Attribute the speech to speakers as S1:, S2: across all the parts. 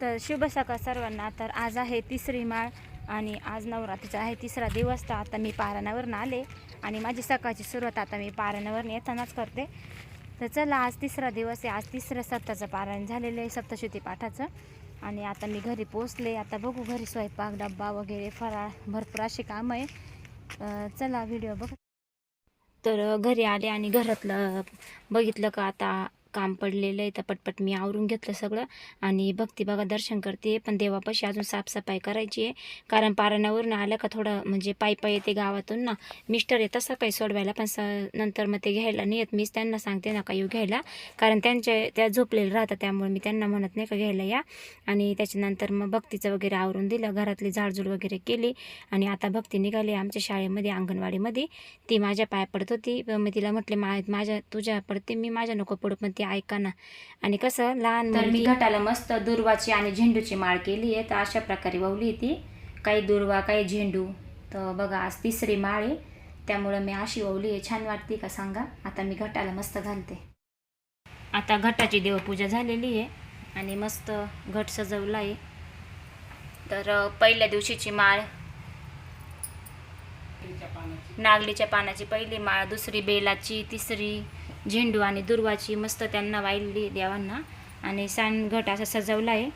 S1: तर शुभ सकाळ सर्वांना. तर आज आहे तिसरी माळ आणि आज नवरात्रीचा आहे तिसरा दिवस. तर आता मी पारणावरून आले आणि माझी सकाळची सुरुवात आता मी पारणावरून येतानाच करते. तर चला आज तिसरा दिवस आहे. आज तिसरं सप्ताचं पारायण झालेलं आहे सप्तशुती पाठाचं. आणि आता मी घरी पोचले आता बघू घरी स्वयंपाक डब्बा वगैरे फराळ भरपूर अशी कामं आहे. चला व्हिडिओ बघ. तर घरी आले आणि घरातलं बघितलं का आता काम पडलेलं आहे तर पटपट मी आवरून घेतलं सगळं. आणि भक्ती बघा दर्शन करते. पण देवापाशी अजून साफसफाई करायची आहे. कारण पारण्यावरून आलं का थोडं म्हणजे पायी पायी येते गावातून ना. मिस्टर येतं सकाळी सोडवायला पण स नंतर मग ते घ्यायला नाही येत मीच त्यांना सांगते नका येऊ घ्यायला. कारण त्यांच्या त्या झोपलेलं राहतात त्यामुळे मी त्यांना म्हणत नाही का घ्यायला या. आणि त्याच्यानंतर मग भक्तीचं वगैरे आवरून दिलं. घरातली झाडझूड वगैरे केली. आणि आता भक्ती निघाली आमच्या शाळेमध्ये अंगणवाडीमध्ये. ती माझ्या पाया पडत होती. मी तिला म्हटले मा माझ्या तुझ्या पडते मी माझ्या नको पडू पण ती ऐका ना. आणि कसं लहान तर मी घाटाला मस्त दुर्वाची आणि झेंडूची माळ केली आहे. तर अशा प्रकारे वावली ती. काही दुर्वा काही झेंडू. तर बघा आज तिसरी माळ आहे. त्यामुळं मी अशी वावली आहे. छान वाटते का सांगा? आता मी घटाला मस्त घालते. आता घटाची देवपूजा झालेली आहे. आणि मस्त घट सजवला आहे. तर पहिल्या दिवशीची माळ नागलीच्या पानाची पहिली माळ दुसरी बेलाची तिसरी झेंडू आणि दुर्वाची मस्त त्यांना वाहिली देवांना. आणि सांगट असा सजवला आहे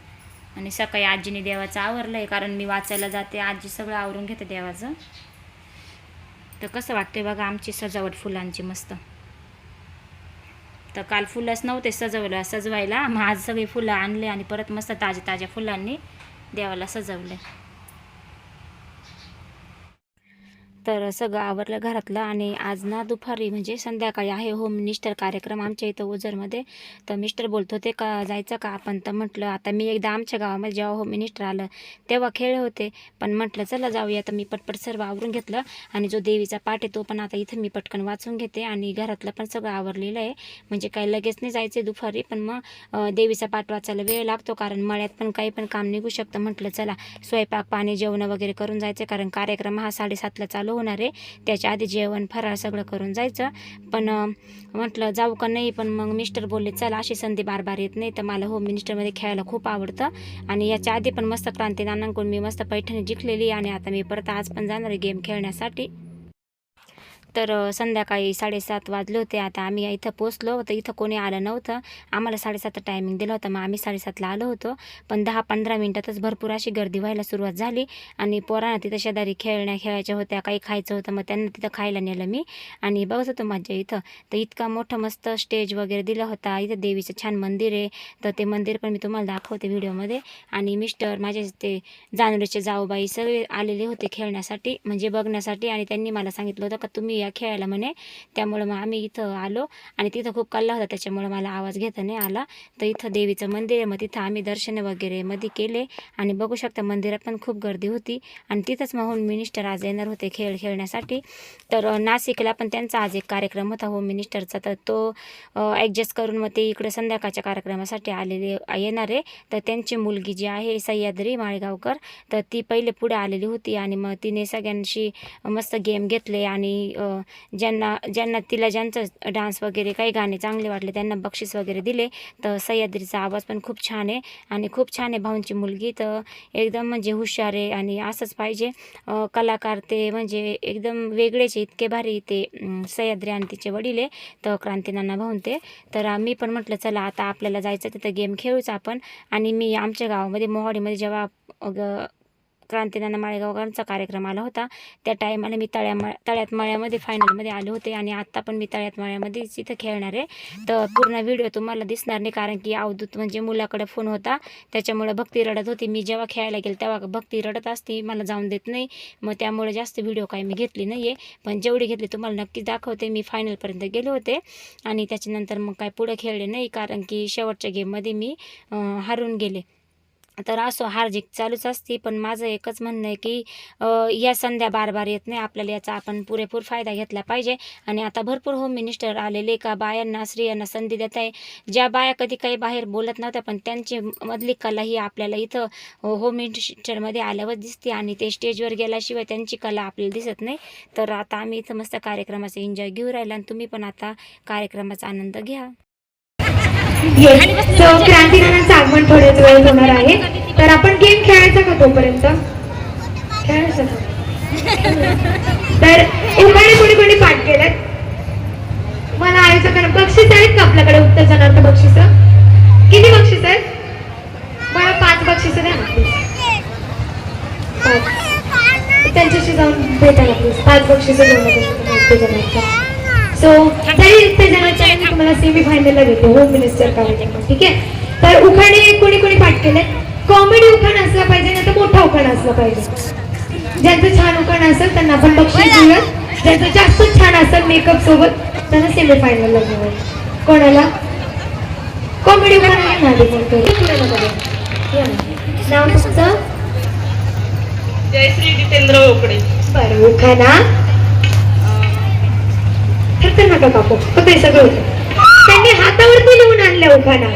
S1: आणि सकाळी आजीने देवाचं आवरलं आहे कारण मी वाचायला जाते आजी सगळं आवरून घेते देवाचं. तर कसं वाटते बघा आमची सजावट फुलांची मस्त. तर काल फुलंच नव्हते सजवलं सजवायला. मग आज सगळी फुलं आणले आणि परत मस्त ताज्या ताज्या फुलांनी देवाला सजवले तर सगळं आवरलं घरातलं आणि आज ना दुपारी म्हणजे संध्याकाळी आहे होम मिनिस्टर कार्यक्रम आमच्या इथं ओझरमध्ये. तर मिस्टर बोलत होते का जायचं का? आपण तर म्हटलं आता मी एकदा आमच्या गावामध्ये जेव्हा होम मिनिस्टर आलं तेव्हा खेळ होते. पण म्हटलं चला जाऊया. तर मी पटपट सर्व आवरून घेतलं आणि जो देवीचा पाठ आहे तो पण आता इथं मी पटकन वाचून घेते आणि घरातलं पण सगळं आवरलेलं आहे. म्हणजे काही लगेच नाही जायचं दुपारी पण मग देवीचा पाठ वाचायला वेळ लागतो कारण मळ्यात पण काही पण काम निघू शकतं. म्हटलं चला स्वयंपाक पाणी जेवण वगैरे करून जायचं कारण कार्यक्रम हा साडेसातला चालू होणार आहे. त्याच्या आधी जेवण फराळ सगळं करून जायचं. पण म्हटलं जाऊ का नाही? पण मग मिस्टर बोलले चला अशी संधी बार बार येत नाही. तर मला होम मिनिस्टरमध्ये खेळायला खूप आवडतं. आणि याच्या आधी पण मस्त क्रांती नानांकडून मी मस्त पैठणी जिंकलेली आणि आता मी परत आज पण जाणार आहे गेम खेळण्यासाठी. तर संध्याकाळी साडेसात वाजले होते. आता आम्ही इथं पोचलो तर इथं कोणी आलं नव्हतं. आम्हाला साडेसात टायमिंग दिला होता. मग आम्ही साडेसातला आलो होतो. पण दहा पंधरा मिनटातच भरपूर अशी गर्दी व्हायला सुरुवात झाली. आणि पोरांना तिथं शेजारी खेळण्या खेळायच्या होत्या काही खायचं होतं मग त्यांना तिथं खायला नेलं मी. आणि बघत होतो माझ्या इथं. तर इतका मोठं मस्त स्टेज वगैरे दिला होता. इथं देवीचं छान मंदिर आहे. तर ते मंदिर पण मी तुम्हाला दाखवते व्हिडिओमध्ये. आणि मिस्टर माझे ते जानवरीचे जाऊबाई सगळे आलेले होते खेळण्यासाठी म्हणजे बघण्यासाठी. आणि त्यांनी मला सांगितलं होतं का तुम्ही या खेळायला म्हणे. त्यामुळं मग आम्ही इथं आलो आणि तिथं खूप कल्ला होता त्याच्यामुळं मला आवाज घेता नाही आला. तर इथं देवीचं मंदिर आहे मग तिथं आम्ही दर्शन वगैरे मध्ये केले आणि बघू शकता मंदिरात पण खूप गर्दी होती. आणि तिथंच मग होम मिनिस्टर आज येणार होते खेळ खेळण्यासाठी. तर नाशिकला पण त्यांचा आज एक कार्यक्रम होता होम मिनिस्टरचा तर तो ॲडजस्ट करून मग ते इकडे संध्याकाळच्या कार्यक्रमासाठी आलेले येणार आहे. तर त्यांची मुलगी जी आहे सह्याद्री माळेगावकर तर ती पहिले पुढे आलेली होती आणि मग तिने सगळ्यांशी मस्त गेम घेतले आणि ज्यांना ज्यांना तिला ज्यांचं डान्स वगैरे काही गाणे चांगले वाटले त्यांना बक्षीस वगैरे दिले तर सह्याद्रीचा आवाज पण खूप छान आहे. आणि खूप छान आहे भाऊंची मुलगी तर एकदम म्हणजे हुशार आहे आणि असंच पाहिजे. कलाकार ते म्हणजे एकदम वेगळेच इतके भारी ते सह्याद्री आणि तिचे वडील आहे तर क्रांतीनाना भाऊन ते. तर मी पण म्हटलं चला आता आपल्याला जायचं तिथं गेम खेळूच आपण. आणि मी आमच्या गावामध्ये मोहाडीमध्ये जेव्हा क्रांतीनाना माळेगावकरांचा कार्यक्रम आला होता. त्या टायमाला मी तळ्या मळ तळ्यात मळ्यामध्ये फायनलमध्ये आले होते आणि आत्ता पण मी तळ्यात मळ्यामध्येच इथं खेळणार आहे. तर पूर्ण व्हिडिओ तुम्हाला दिसणार नाही कारण की अवधूत म्हणजे मुलाकडे फोन होता. त्याच्यामुळे भक्ती रडत होती. मी जेव्हा खेळायला गेले तेव्हा भक्ती रडत असती. मला जाऊन देत नाही. मग त्यामुळे जास्त व्हिडिओ काही मी घेतली नाही आहे पण जेवढी घेतली तुम्हाला नक्कीच दाखवते. मी फायनलपर्यंत गेले होते. आणि त्याच्यानंतर मग काय पुढे खेळले नाही कारण की शेवटच्या गेममध्ये मी हारून गेले. तर असो हार्दिक चालूच असते. पण माझं एकच म्हणणं आहे की या संध्या बार बार येत नाही. आपल्याला याचा आपण पुरेपूर फायदा घेतला पाहिजे. आणि आता भरपूर होम मिनिस्टर आलेले का बायांना स्त्रियांना संधी देत आहे. ज्या बाया कधी काही बाहेर बोलत नव्हत्या पण त्यांची मधली कला ही आपल्याला इथं होम मिनिस्टरमध्ये आल्यावर दिसते. आणि ते स्टेजवर गेल्याशिवाय त्यांची कला आपल्याला दिसत नाही. तर आता आम्ही इथं मस्त कार्यक्रमाचा एन्जॉय घेऊ राहिला. आणि तुम्ही पण आता कार्यक्रमाचा आनंद घ्या.
S2: सो क्रांतीनानांचं आगमन थोड्याच वेळेत होणार आहे. तर आपण गेम खेळायचा का तोपर्यंत? खेळायचा का? तर उखाणे कोणी कोणी पाठ केलं मला आयोजकांना बक्षीस आहेत का आपल्याकडे? उत्तेजनार्थ बक्षीस. किती बक्षीस आहेत? मला पाच बक्षीस द्या ना त्यांच्याशी जाऊन भेटा ना प्लीज पाच बक्षीस उत्तेजनार्थ सो तरी उत्तेजनाच्या मी तुम्हाला सेमी फायनलला देते होम मिनिस्टर कार्यक्रम ठीक आहे? तर उखाणे कोणी कोणी पाठ केले कॉमेडी उखाण असला पाहिजे नाही तर मोठा उखाण असला पाहिजे. ज्यांचं छान उखाण असेल त्यांना आपण बक्षीस देऊया. ज्यांचं जास्त छान असेल मेकअप सोबत त्यांना सेमी फायनलला घेऊया कोणाला? कॉमेडी उखाण आहे ना. नाव तुमचं
S3: जयश्री जितेंद्र ओकडे.
S2: बरं उखाणा. तर नका कापू. हे सगळं होतं. त्यांनी हातावरती लिहून आणल्या उखाणा.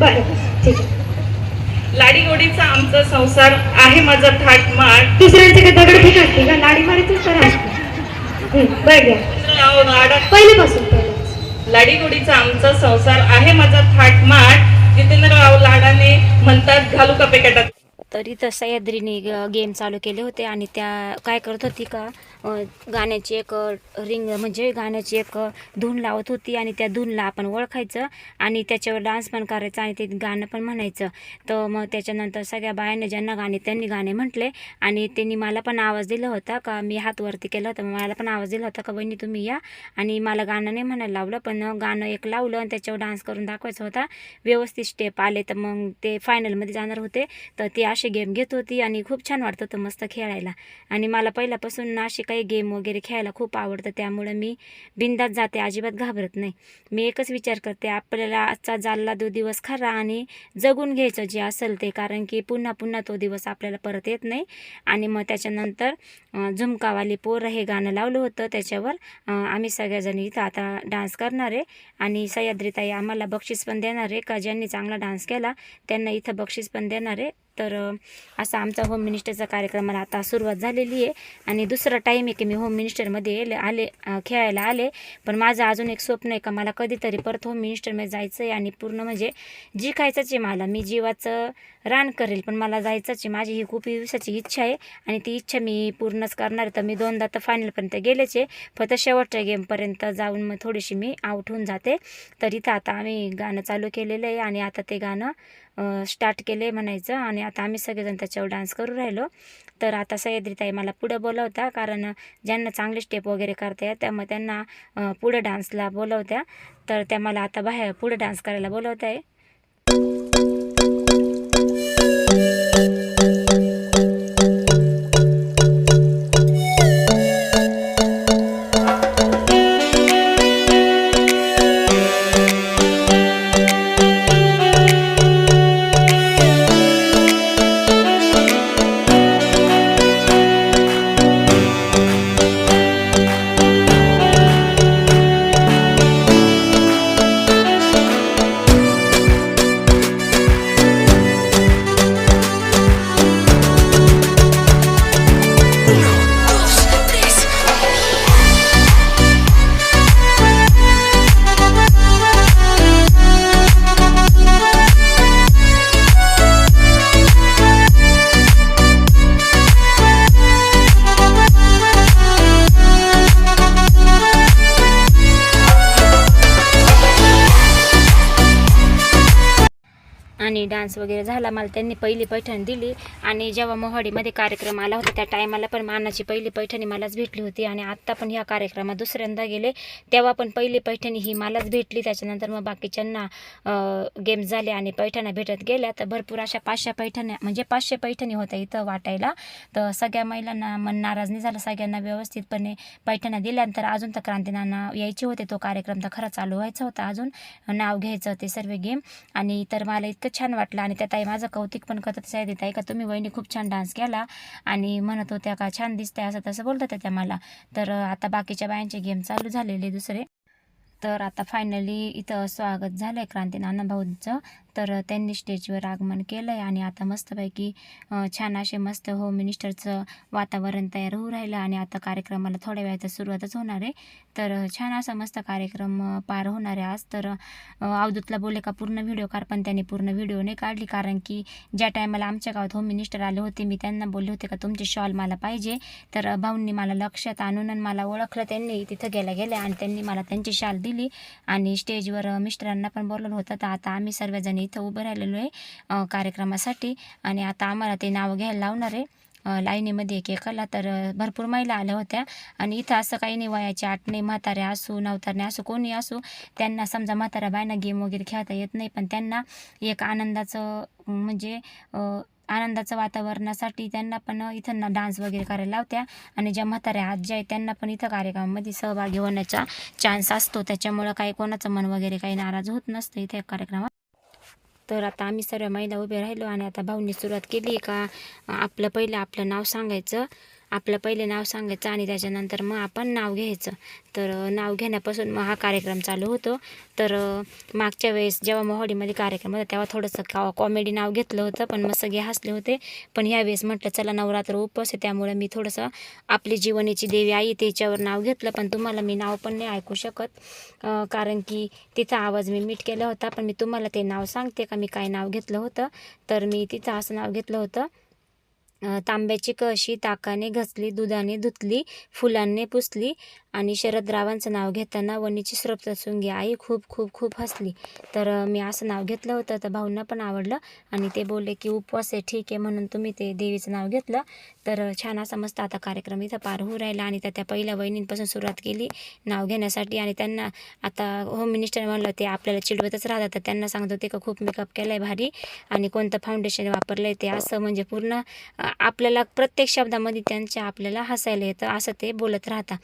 S2: बरं ठीक
S3: लाडी गोडीचा आमचा संसार आहे माझा थाट माट
S2: दुसऱ्यांचे काय दगड फेक असते का? लाडी मारायचंच तर असते बरं घ्या.
S3: लाडा
S2: पहिल्यापासून पहिल्यापासून
S3: लाडी गोडीचा आमचा संसार आहे माझा थाट माट जितेंद्रराव लाडाने म्हणतात घालू का पेकटात?
S1: तर इथं सह्याद्रीने गेम चालू केले होते आणि त्या काय करत होती का गाण्याची एक रिंग म्हणजे गाण्याची एक धून लावत होती आणि त्या धूनला आपण ओळखायचं आणि त्याच्यावर डान्स पण करायचा आणि ते गाणं पण म्हणायचं. तर मग त्याच्यानंतर सगळ्या बायांनी ज्यांना गाणे त्यांनी गाणे म्हटले आणि त्यांनी मला पण आवाज दिला होता का मी हात वरती केला होता मला पण आवाज दिला होता का बहिणी तुम्ही या. आणि मला गाणं नाही म्हणायला लावलं पण गाणं एक लावलं आणि त्याच्यावर डान्स करून दाखवायचा होता. व्यवस्थित स्टेप आले तर मग ते फायनलमध्ये जाणार होते. तर ते असे गेम घेत होती आणि खूप छान वाटत होतं मस्त खेळायला. आणि मला पहिल्यापासून अशी काही गेम वगैरे खेळायला खूप आवडतं. त्यामुळं मी बिंदात जाते अजिबात घाबरत नाही. मी एकच विचार करते आपल्याला आजचा जाल्ला दो दिवस खरा आणि जगून घ्यायचं जे असेल ते. कारण की पुन्हा पुन्हा तो दिवस आपल्याला परत येत नाही. आणि मग त्याच्यानंतर झुमकावाली पोरं हे गाणं लावलं होतं. त्याच्यावर आम्ही सगळ्याजणी इथं आता डान्स करणार आहे. आणि सह्याद्रीताई आम्हाला बक्षीस पण देणार आहे का? ज्यांनी चांगला डान्स केला त्यांना इथं बक्षीस पण देणार आहे. तर असा आमचा होम मिनिस्टरचा कार्यक्रमाला आता सुरुवात झालेली आहे. आणि दुसरा टाईम आहे की मी होम मिनिस्टरमध्ये येले आले खेळायला आले. पण माझं अजून एक स्वप्न आहे का मला कधीतरी परत होम मिनिस्टरमध्ये जायचं आहे आणि पूर्ण म्हणजे जिंकायचंच आहे मला. मी जीवाचं रान करेल पण मला जायचंच आहे. माझी ही खूप दिवसाची इच्छा आहे आणि ती इच्छा मी पूर्णच करणार आहे. तर मी दोनदा तर फायनलपर्यंत गेलेच आहे. फक्त शेवटच्या गेमपर्यंत जाऊन मग थोडीशी मी आउट होऊन जाते. तर इथं आता आम्ही गाणं चालू केलेलं आहे आणि आता ते गाणं स्टार्ट केले म्हणायचं. आणि आता आम्ही सगळेजण त्याच्यावर डान्स करू राहिलो. तर आता सह्याद्रीताई मला पुढं बोलवता कारण ज्यांना चांगले स्टेप वगैरे करता येत त्यामुळे त्यांना पुढं डान्सला बोलवत्या. तर त्या मला आता बाहेर पुढं डान्स करायला बोलवत आहे डान्स वगैरे झाला मला त्यांनी पहिली पैठण दिली. आणि जेव्हा मोहाडीमध्ये कार्यक्रम आला होता त्या टायमाला पण मानाची पहिली पैठणी मलाच भेटली होती. आणि आत्ता पण ह्या कार्यक्रमात दुसऱ्यांदा गेले. तेव्हा पण पहिली पैठणी ही मलाच भेटली. त्याच्यानंतर मग बाकीच्यांना गेम झाले आणि पैठण्या भेटत गेल्या. तर भरपूर अशा पाचशे पैठण्या म्हणजे पाचशे पैठणी होत्या इथं वाटायला. तर सगळ्या महिलांना मन नाराज नाही झालं. सगळ्यांना व्यवस्थितपणे पैठण्या दिल्यानंतर अजून तर क्रांतीनाना यायचे होते. तो कार्यक्रम तर खरा चालू व्हायचा होता अजून. नाव घ्यायचं ते सर्व गेम आणि तर मला इतकं छान वाटलं आणि त्या ताई माझं कौतिक पण करत साहेब ताई का तुम्ही वहिनी खूप छान डान्स केला आणि म्हणत होत्या का छान दिसते असं तसं बोलत त्या मला. तर आता बाकीच्या बायांचे गेम चालू झालेले दुसरे. तर आता फायनली इथं स्वागत झालं आहे क्रांती नाना तर त्यांनी स्टेजवर आगमन केलं आहे आणि आता मस्तपैकी छान असे मस्त होम मिनिस्टरचं वातावरण तयार होऊ राहिलं आणि आता कार्यक्रमाला थोड्या वेळाचा सुरुवातच होणार आहे. तर छान असा मस्त कार्यक्रम पार होणार आहे आज. तर अवधूतला बोलले का पूर्ण व्हिडिओ काढ पण त्यांनी पूर्ण व्हिडिओ नाही काढली. कारण की ज्या टायमाला आमच्या गावात होम मिनिस्टर आले होते मी त्यांना बोलले होते का तुमचे शॉल मला पाहिजे. तर भाऊंनी मला लक्षात आणून मला ओळखलं त्यांनी. तिथं गेल्या गेल्या आणि त्यांनी मला त्यांची शाल दिली आणि स्टेजवर मिस्टरांना पण बोलवलं होतं. तर आता आम्ही सर्वजणी इथं उभं राहिलेलो आहे कार्यक्रमासाठी. आणि आता आम्हाला ते नाव घ्यायला लावणार आहे. लाईनीमध्ये एक एकाला तर भरपूर महिला आल्या होत्या. आणि इथं असं काही नाही वयाचे आठ नाही म्हातारे असू नवतारणे असू कोणी असू त्यांना समजा म्हाताऱ्या बायना गेम वगैरे खेळता येत नाही. पण त्यांना एक आनंदाचं म्हणजे आनंदाचं वातावरणासाठी त्यांना पण इथं ना डान्स वगैरे करायला लावत्या. आणि ज्या म्हाताऱ्या आज्या आहेत त्यांना पण इथं कार्यक्रमामध्ये सहभागी होण्याचा चान्स असतो. त्याच्यामुळं काही कोणाचं मन वगैरे काही नाराज होत नसतं इथे कार्यक्रमात. तर आता आम्ही सर्व महिला उभे राहिलो आणि आता भाऊनी सुरुवात केली का? आपलं पहिलं आपलं नाव सांगायचं. आपलं पहिले नाव सांगायचं आणि त्याच्यानंतर मग आपण नाव घ्यायचं. तर नाव घेण्यापासून मग हा कार्यक्रम चालू होतो. तर मागच्या वेळेस जेव्हा मोहाडीमध्ये कार्यक्रम होता तेव्हा थोडंसं का कॉमेडी नाव घेतलं होतं पण मग सगळे हसले होते. पण यावेळेस म्हटलं चला नवरात्र उपवास आहे. त्यामुळे मी थोडंसं आपली जीवनीची देवी आई त्याच्यावर नाव घेतलं. पण तुम्हाला मी नाव पण नाही ऐकू शकत. कारण की तिचा आवाज मी मीट केला होता पण मी तुम्हाला ते नाव सांगते का? मी काय नाव घेतलं होतं? तर मी तिचं असं नाव घेतलं होतं. तांब्याची कळशी ताकाने घसली दुधाने धुतली फुलांनी पुसली आणि शरदरावांचं नाव घेताना वणीची स्रोतसुंगी आई खूप खूप खूप हसली. तर मी असं नाव घेतलं होतं तर भाऊंना पण आवडलं आणि ते बोलले की उपवास आहे ठीक आहे म्हणून तुम्ही ते देवीचं नाव घेतलं. तर छान असा मस्त आता कार्यक्रम इथं पार होऊ राहिला आणि त्या त्या पहिल्या वहिनींपासून सुरुवात केली नाव घेण्यासाठी आणि त्यांना आता होम मिनिस्टर म्हणलं ते आपल्याला चिडवतच राहतात. तर त्यांना सांगत होते का खूप मेकअप केला आहे भारी आणि कोणतं फाउंडेशन वापरलं आहे ते असं म्हणजे पूर्ण आपल्याला प्रत्येक शब्दामध्ये त्यांच्या आपल्याला हसायला येतं असं ते बोलत राहता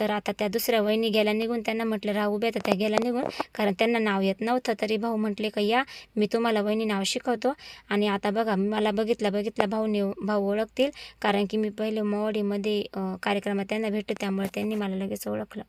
S1: तर आता त्या दुसऱ्या वहिनी गेल्या निघून त्यांना म्हटलं राहू बे तर त्या गेल्या निघून. कारण त्यांना नाव येत नव्हतं. तरी भाऊ म्हटले का या मी तुम्हाला वहिनी नाव शिकवतो. आणि आता बघा मला बघितला बघितला भाऊ भाऊने भाऊ ओळखतील. कारण की मी पहिले मोवाडीमध्ये कार्यक्रमात त्यांना भेटतो त्यामुळे त्यांनी मला लगेच ओळखलं.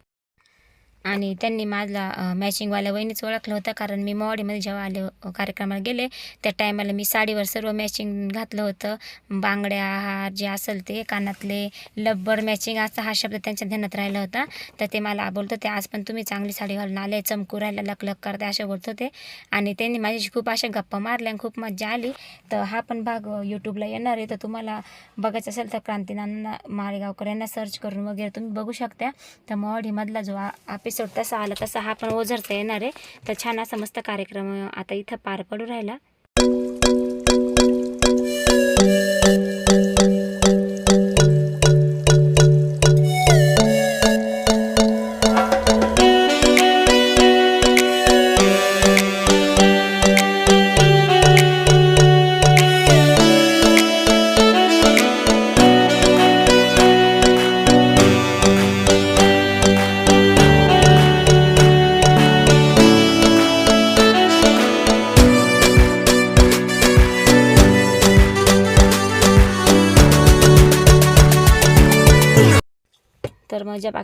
S1: आणि त्यांनी माझला मॅचिंगवाल्या वहिनीच ओळखलं होतं. कारण मी मोवाडीमध्ये जेव्हा आले कार्यक्रमाला गेले त्या टायमाला मी साडीवर सर्व मॅचिंग घातलं होतं. बांगड्या हार जे असेल ते कानातले लब्बर मॅचिंग असा हा शब्द त्यांच्या ध्यानात राहिला होता. तर ते मला बोलत होते आज पण तुम्ही चांगली साडी घालून आले चमकू राहिला लकलक करते असे बोलत होते. आणि त्यांनी माझ्याशी खूप अशा गप्पा मारल्या आणि खूप मजा आली. तर हा पण भाग यूट्यूबला येणार आहे. तर तुम्हाला बघायचं असेल तर क्रांतीनांना माळेगावकर यांना सर्च करून वगैरे तुम्ही बघू शकता. तर मोवाडीमधला जो आपे तसा आला तसा हा पण ओझरचा येणार आहे. तर छान असा मस्त कार्यक्रम आता इथं पार पडू राहिला.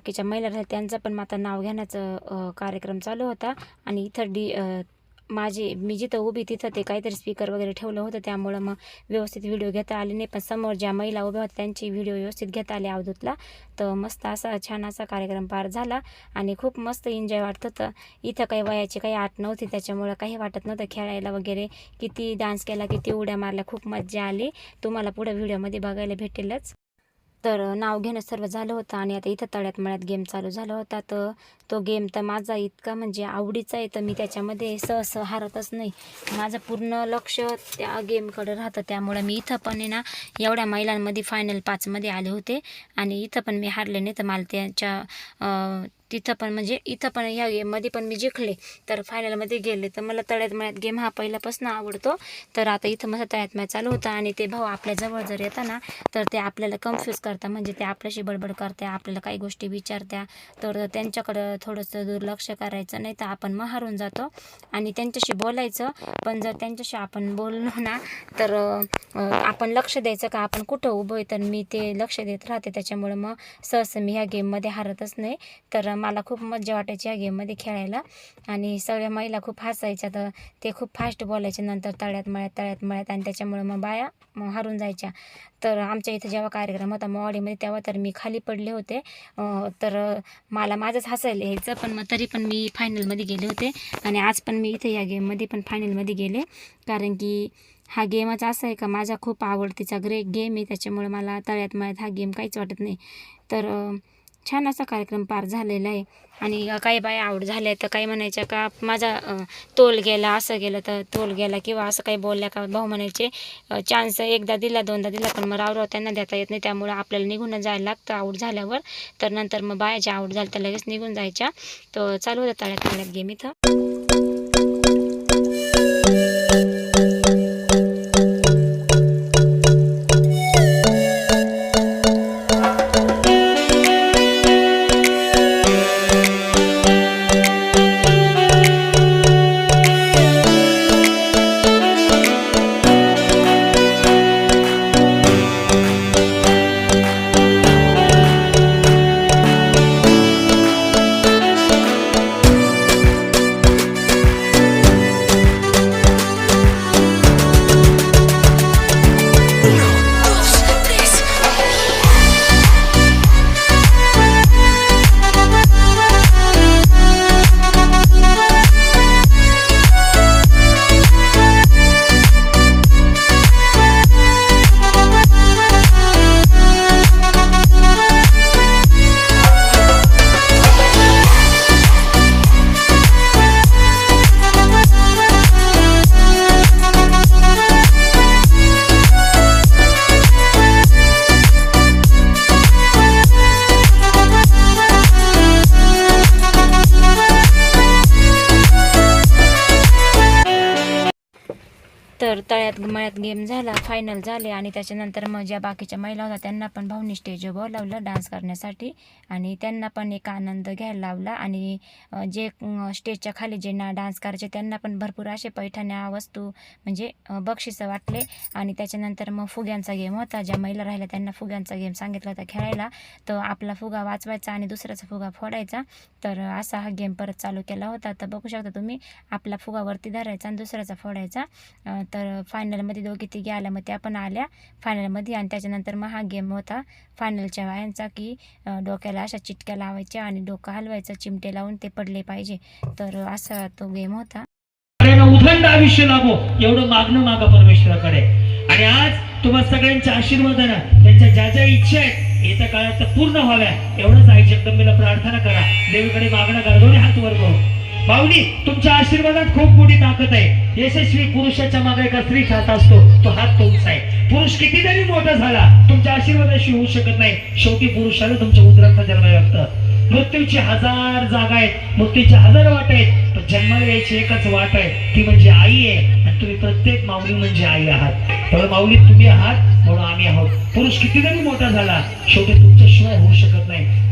S1: बाकीच्या महिला राहिल्या त्यांचं पण माता आता नाव घेण्याचं कार्यक्रम चालू होता. आणि इथं डी माझे मी जिथं उभी तिथं ते काहीतरी स्पीकर वगैरे ठेवलं होतं. त्यामुळं मग व्यवस्थित व्हिडिओ घेता आले नाही. पण समोर ज्या महिला उभ्या होत्या त्यांची व्हिडिओ व्यवस्थित घेता आले अवधूतला तर मस्त असा छान असा कार्यक्रम पार झाला. आणि खूप मस्त एन्जॉय वाटत होतं. इथं काही वयाची काही आठ नव्हती त्याच्यामुळं काही वाटत नव्हतं खेळायला वगैरे. किती डान्स केला किती उड्या मारल्या खूप मजा आली. तुम्हाला पुढे व्हिडिओमध्ये बघायला भेटेलच. तर नाव घेणं सर्व झालं होतं आणि आता इथं तळ्यात मळ्यात गेम चालू झाला होता. तर तो गेम तर माझा इतका म्हणजे आवडीचा आहे तर मी त्याच्यामध्ये सहस हारतच नाही. माझं पूर्ण लक्ष त्या गेमकडे राहतं. त्यामुळं मी इथं पण आहे ना एवढ्या महिलांमध्ये फायनल पाचमध्ये आले होते. आणि इथं पण मी हारले नाही तर मला त्याच्या तिथं पण म्हणजे इथं पण ह्या गेममध्ये पण मी जिंकले. तर फायनलमध्ये गेले. तर मला तळ्यात मळ्यात गेम हा पहिल्यापासून आवडतो. तर आता इथं माझा तळ्यात मळ्यात चालू होता. आणि ते भाऊ आपल्या जवळ जर येतं ना तर ते आपल्याला कन्फ्यूज करतात. म्हणजे ते आपल्याशी बडबड करते आपल्याला काही गोष्टी विचारत्या तर त्यांच्याकडं थोडंसं दुर्लक्ष करायचं. नाही तर आपण मग हरून जातो. आणि त्यांच्याशी बोलायचं. पण जर त्यांच्याशी आपण बोललो ना तर आपण लक्ष द्यायचं का? आपण कुठं उभं आहे? तर मी ते लक्ष देत राहते. त्याच्यामुळे मग सहसा मी ह्या गेममध्ये हारतच नाही. तर मला खूप मजा वाटायची या गेममध्ये खेळायला. आणि सगळ्या महिला खूप हसायच्या तर ते खूप फास्ट बोलायचे नंतर तळ्यात मळ्यात तळ्यात मळ्यात आणि त्याच्यामुळं मग बाया मग हारून जायच्या. तर आमच्या इथं जेव्हा कार्यक्रम होता मॉडीमध्ये तेव्हा तर मी खाली पडले होते. तर मला माझंच हसायला यायचं पण मग तरी पण मी फायनलमध्ये गेले होते. आणि आज पण मी इथे या गेममध्ये पण फायनलमध्ये गेले. कारण की हा गेमच असा आहे का माझा खूप आवडतीचा ग्रे गेम आहे. त्याच्यामुळे मला तळ्यात मळ्यात हा गेम काहीच वाटत नाही. तर छान असा कार्यक्रम पार झालेला आहे. आणि काही बाया आवड झाल्या तर काही म्हणायच्या का माझा तोल गेला असं गेलं तर तोल गेला किंवा असं काही बोलल्या का? भाऊ म्हणायचे चान्स एकदा दिला दोनदा दिला पण मग रावराव त्यांना देता येत नाही. त्यामुळं आपल्याला निघून जायला लागतं आऊट झाल्यावर. तर नंतर मग बायाच्या आऊट झाल्या तर लगेच निघून जायच्या. तर चालू होतं ताळ्यात तळ्यात गेम इथं. गेम झाला फायनल झाले आणि त्याच्यानंतर मग ज्या बाकीच्या महिला होत्या त्यांना पण भाऊनी स्टेजवर बोलावलं डान्स करण्यासाठी. आणि त्यांना पण एक आनंद घ्यायला लावला. आणि जे स्टेजच्या खाली जे ना डान्स करायचे त्यांना पण भरपूर असे पैठण्या वस्तू म्हणजे बक्षिसं वाटले. आणि त्याच्यानंतर मग फुग्यांचा गेम होता. ज्या महिला राहिल्या त्यांना फुग्यांचा गेम सांगितला होता खेळायला. तर आपला फुगा वाचवायचा आणि दुसऱ्याचा फुगा फोडायचा. तर असा हा गेम परत चालू केला होता. तर बघू शकता तुम्ही आपला फुगावरती धरायचा आणि दुसऱ्याचा फोडायचा. तर फायनलमध्ये दोघे तिघी आल्या मग त्या पण आल्या फायनलमध्ये आणि त्याच्यानंतर मग हा गेम होता फायनलच्या वायांचा की डोक्याला अशा चिटक्या लावायच्या आणि डोकं हलवायचं चिमटे लावून ते पडले पाहिजे. तर असा तो गेम होता.
S4: सगळ्यांना उदंड आयुष्य लागो एवढं मागणं मागा परमेश्वराकडे. आणि आज तुम्हा सगळ्यांच्या आशीर्वादानं त्यांच्या ज्या ज्या इच्छा आहेत येत्या काळात पूर्ण व्हाव्या. एवढंच आई जगदंबेला प्रार्थना करा. देवीकडे मागणं करा दोन्ही हात वर माऊली तुमच्या आशीर्वादात खूप मोठी ताकद आहे. यशस्वी पुरुषाच्या मागे एका स्त्री खात असतो तो हात तुमचा आहे. पुरुष किती जरी मोठा झाला तुमच्या आशीर्वादाशी होऊ शकत नाही. शेवटी पुरुषाला तुमच्या उदरात जन्म लागतं. मृत्यूची हजार जागा आहेत मृत्यूची हजार वाट आहेत पण जन्माला यायची एकच वाट आहे ती म्हणजे आई आहे. आणि तुम्ही प्रत्येक माऊली म्हणजे आई आहात. त्यामुळे माऊली तुम्ही आहात म्हणून आम्ही आहोत. पुरुष किती जरी मोठा झाला शेवटी तुमच्याशिवाय होऊ शकत नाही.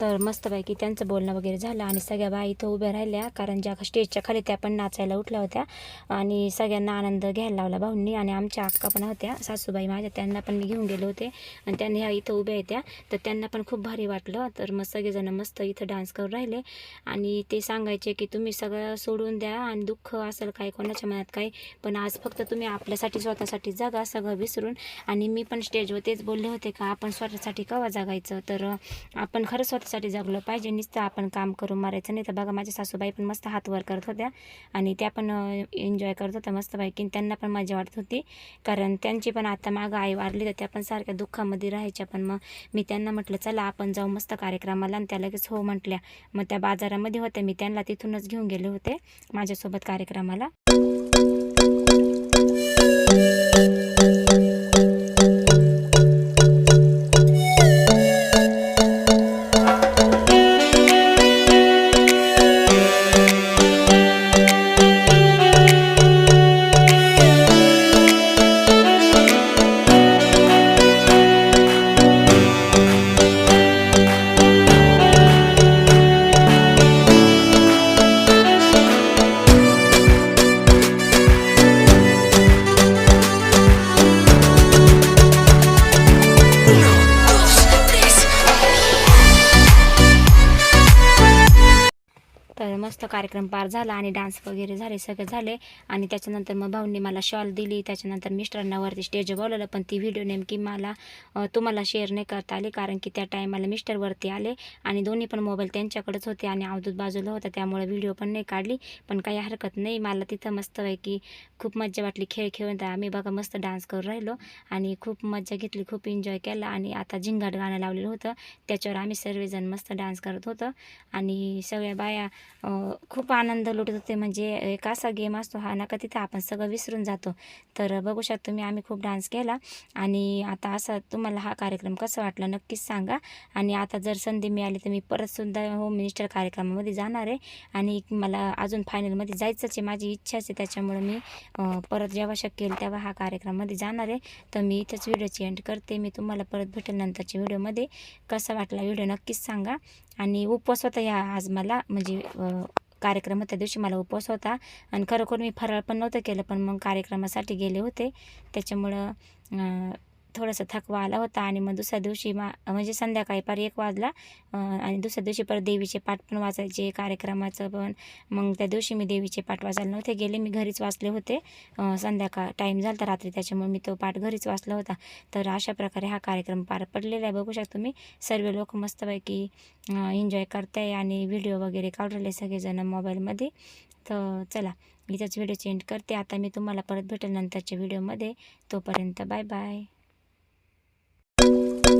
S1: तर मस्तपैकी त्यांचं बोलणं वगैरे झालं आणि सगळ्या बाई इथं उभ्या राहिल्या. कारण ज्या स्टेजच्या खाली त्या पण नाचायला उठल्या होत्या. आणि सगळ्यांना आनंद घ्यायला लावला भाऊंनी. आणि आमच्या अक्का पण होत्या. सासूबाई माझ्या त्यांना पण मी घेऊन गेले होते. आणि त्यांनी ह्या इथं उभ्या येत्या. तर त्यांना पण खूप भारी वाटलं. तर मग सगळेजण मस्त इथं डान्स करून राहिले. आणि ते सांगायचे की तुम्ही सगळं सोडून द्या आणि दुःख असेल काय कोणाच्या मनात काही. पण आज फक्त तुम्ही आपल्यासाठी स्वतःसाठी जगा सगळं विसरून. आणि मी पण स्टेजवर तेच बोलले होते का आपण स्वतःसाठी केव्हा जगायचं? तर आपण खरं स्वतःसाठी जगलं पाहिजे. नुसतं आपण काम करून मारायचं नाही तर बघा माझ्या सासूबाई पण मस्त हात वर करत होत्या आणि त्या पण एन्जॉय करत होत्या मस्त मस्तपैकी त्यांना पण मजा वाटत होती. कारण त्यांची पण आता मागं आई वारली तर त्या पण सारख्या दुःखामध्ये राहायच्या. पण मग मी त्यांना म्हटलं चला आपण जाऊ मस्त कार्यक्रमाला. आणि त्या लगेच हो म्हटल्या. मग त्या बाजारामध्ये होत्या. मी त्यांना तिथूनच घेऊन गेले होते माझ्यासोबत कार्यक्रमाला. पार झाला आणि डान्स वगैरे झाले सगळे झाले. आणि त्याच्यानंतर मग भाऊंनी मला शॉल दिली. त्याच्यानंतर मिस्टरांना वरती स्टेज बोलवलं. पण ती व्हिडिओ नेमकी मला तुम्हाला शेअर नाही करता आली. कारण की त्या टायमाला मिस्टरवरती आले. आणि दोन्ही पण मोबाईल त्यांच्याकडेच होते आणि अवधूत बाजूला होता. त्यामुळे व्हिडिओ पण नाही काढली. पण काही हरकत नाही. मला तिथं मस्त की खूप मज्जा वाटली. खेळ खेळून तर आम्ही बघा मस्त डान्स करून राहिलो. आणि खूप मज्जा घेतली. खूप एन्जॉय केला. आणि आता झिंगाट गाणं लावलेलं होतं. त्याच्यावर आम्ही सर्वजण मस्त डान्स करत होतो. आणि सगळ्या बाया खूप आनंद आनंद लुटत होते. म्हणजे एक असा गेम असतो हा नका तिथं आपण सगळं विसरून जातो. तर बघू शकता तुम्ही आम्ही खूप डान्स केला. आणि आता असा तुम्हाला हा कार्यक्रम कसा वाटला नक्कीच सांगा. आणि आता जर संधी मिळाली तर मी परतसुद्धा होम मिनिस्टर कार्यक्रमामध्ये जाणार आहे. आणि मला अजून फायनलमध्ये जायचंच आहे. माझी इच्छाच आहे. त्याच्यामुळे मी परत जेव्हा शक्य होईल तेव्हा हा कार्यक्रममध्ये जाणार आहे. तर मी इथंच व्हिडिओची एंड करते. मी तुम्हाला परत भेटेल नंतरच्या व्हिडिओमध्ये. कसा वाटला व्हिडिओ नक्कीच सांगा. आणि उपवास होता या आज मला. म्हणजे कार्यक्रम त्या दिवशी मला उपवास होता. आणि खरोखर मी फराळ पण नव्हतं केलं पण मग कार्यक्रमासाठी गेले होते. त्याच्यामुळं थोडासा थकवा आला होता आणि मग दुसऱ्या दिवशी मा म्हणजे संध्याकाळी पार एक वाजला आणि दुसऱ्या दिवशी परत देवीचे पाठ पण वाचायचे कार्यक्रमाचं पण. मग त्या दिवशी मी देवीचे पाठ वाचायला नव्हते गेले मी घरीच वाचले होते. संध्याकाळ टाईम झाला होता रात्री त्याच्यामुळे मी तो पाठ घरीच वाचला होता. तर अशा प्रकारे हा कार्यक्रम पार पडलेला आहे. बघू शकता तुम्ही सर्व लोक मस्तपैकी एन्जॉय करताय आणि व्हिडिओ वगैरे काढून सगळेजण मोबाईलमध्ये तर चला इथंच व्हिडिओ चेंज करते. आता मी तुम्हाला परत भेटेल नंतरच्या व्हिडिओमध्ये तोपर्यंत बाय बाय Thank you.